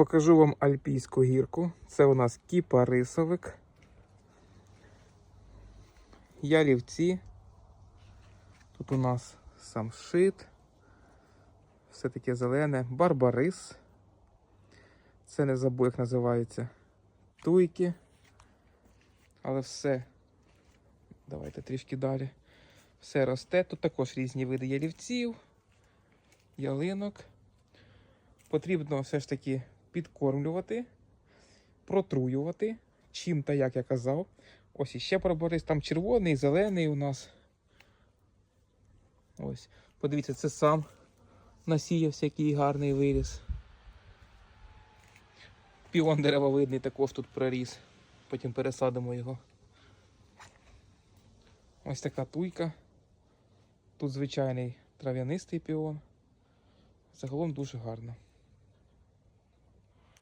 Покажу вам альпійську гірку. Це у нас кіпарисовик. Ялівці. Тут у нас самшит. Все таке зелене. Барбарис. Це не забув, як називається. Туйки. Але все. Давайте трішки далі. Все росте. Тут також різні види ялівців, ялинок. Потрібно все ж таки підкормлювати, протруювати. Чим та як я казав. Ось іще проборис. Там червоний, зелений у нас. Ось. Подивіться, це сам насіявся, який гарний виріс. Піон деревовидний також тут проріс. Потім пересадимо його. Ось така туйка. Тут звичайний трав'янистий піон. Загалом дуже гарно.